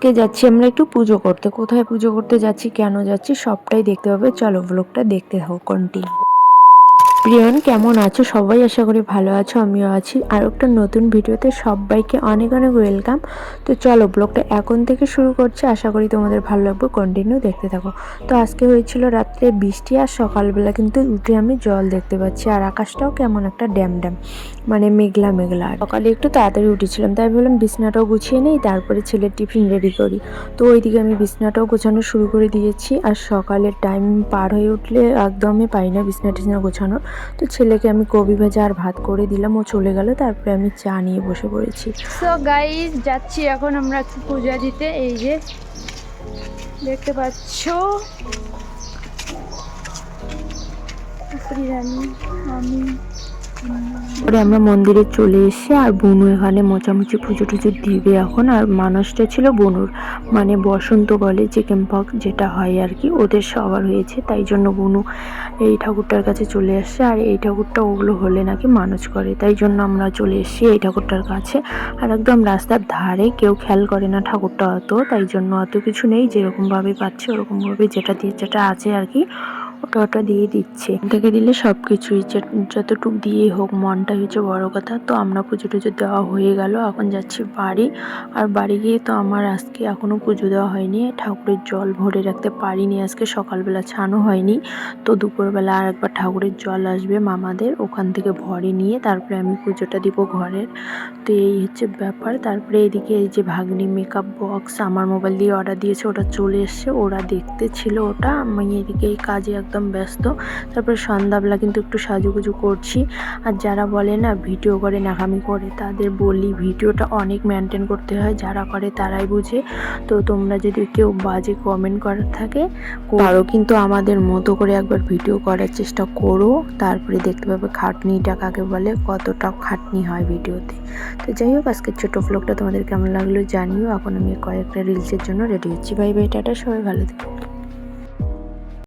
আজকে যাচ্ছি, আমরা একটু পুজো করতে। কোথায় পুজো করতে যাচ্ছি, কেন যাচ্ছি, সবটাই দেখতে পাবে। চলো ব্লগটা দেখতে হোক কন্টিনিউ প্রিয়ন, কেমন আছো? সবাই আশা করি ভালো আছো, আমিও আছি। আর একটা নতুন ভিডিওতে সবাইকে অনেক অনেক ওয়েলকাম। তো চলো, ব্লগটা এখন থেকে শুরু করছি। আশা করি তোমাদের ভালো লাগবে কন্টিনিউ দেখতে থাকো। তো আজকে হয়েছিল রাত্রে বৃষ্টি আর সকালবেলা কিন্তু উঠে আমি জল দেখতে পাচ্ছি। আর আকাশটাও কেমন একটা ড্যাম ড্যাম মানে মেঘলা মেঘলা। আর সকালে একটু তাড়াতাড়ি উঠেছিলাম, তাই বললাম বিছনাটাও গুছিয়ে নেই, তারপরে ছেলের টিফিন রেডি করি। তো ওইদিকে আমি বিছনাটাও গোছানো শুরু করে দিয়েছি। আর সকালের টাইম পার হয়ে উঠলে একদমই পাই না বিছনা টিছনা গোছানো তো ছেলেকে আমি কবি ভাজা আর ভাত করে দিলাম, ও চলে গেল, তারপরে আমি চা নিয়ে বসে পড়েছি। তো গাইজ যাচ্ছি এখন আমরা একটু পূজা দিতে, এই যে দেখতে পাচ্ছ? আমি। পরে আমরা মন্দিরে চলে এসে আর বনু এখানে মোচামুচি পুজো টুজো দিবে এখন। আর মানুষটা ছিল বনুর। মানে বসন্ত বলে চিকেন পক যেটা হয় আর কি, ওদের সবার হয়েছে। তাই জন্য বনু এই ঠাকুরটার কাছে চলে আসছে আর এই ঠাকুরটা ওগুলো হলে নাকি মানুষ করে। তাই জন্য আমরা চলে এসেছি এই ঠাকুরটার কাছে। আর একদম রাস্তার ধারে কেউ খেয়াল করে না ঠাকুরটা অত। তাই জন্য অত কিছু নেই। যেরকমভাবে পাচ্ছে, ওরকমভাবে যেটা দিয়ে যেটা আছে আর কি ওটা ওটা দিয়ে দিচ্ছে। থেকে দিলে সব কিছুই যতটুক দিয়ে হোক মনটা হচ্ছে বড় কথা। তো আমরা পুজো টুজো দেওয়া হয়ে গেল, এখন যাচ্ছি বাড়ি। আর বাড়ি গিয়ে তো আমার আজকে এখনও পুজো দেওয়া হয়নি। ঠাকুরের জল ভরে রাখতে পারিনি আজকে, সকালবেলা ছানো হয়নি। তো দুপুরবেলা আর একবার ঠাকুরের জল আসবে মামাদের, ওখান থেকে ভরে নিয়ে তারপরে আমি পুজোটা দিব ঘরের। তো এই হচ্ছে ব্যাপার। তারপরে এদিকে এই যে ভাগ্নি মেকআপ বক্স আমার মোবাইল দিয়ে অর্ডার দিয়েছে, ওটা চলে এসছে, ওরা দেখতে ছিল ওটা। আমি এদিকে এই কাজে একদম ব্যস্ত। তারপরে সন্ধ্যাবেলা কিন্তু একটু সাজুগুজু করছি। আর যারা বলে না ভিডিও করে নাকামি করে, তাদের বলি ভিডিওটা অনেক মেনটেন করতে হয়, যারা করে তারাই বুঝে। তো তোমরা যদি কেউ বাজে কমেন্ট করার থাকে পারো কিন্তু আমাদের মতো করে একবার ভিডিও করার চেষ্টা করো। তারপরে দেখতে পাবে খাটনিটা কাকে বলে, কতটা খাটনি হয় ভিডিওতে। তো যাই হোক, আজকের ছোটো ব্লগটা তোমাদের কেমন লাগল জানিও। এখন আমি কয়েকটা রিলসের জন্য রেডি হচ্ছি। বাই বাই টাটা, সবাই ভালো থেকো।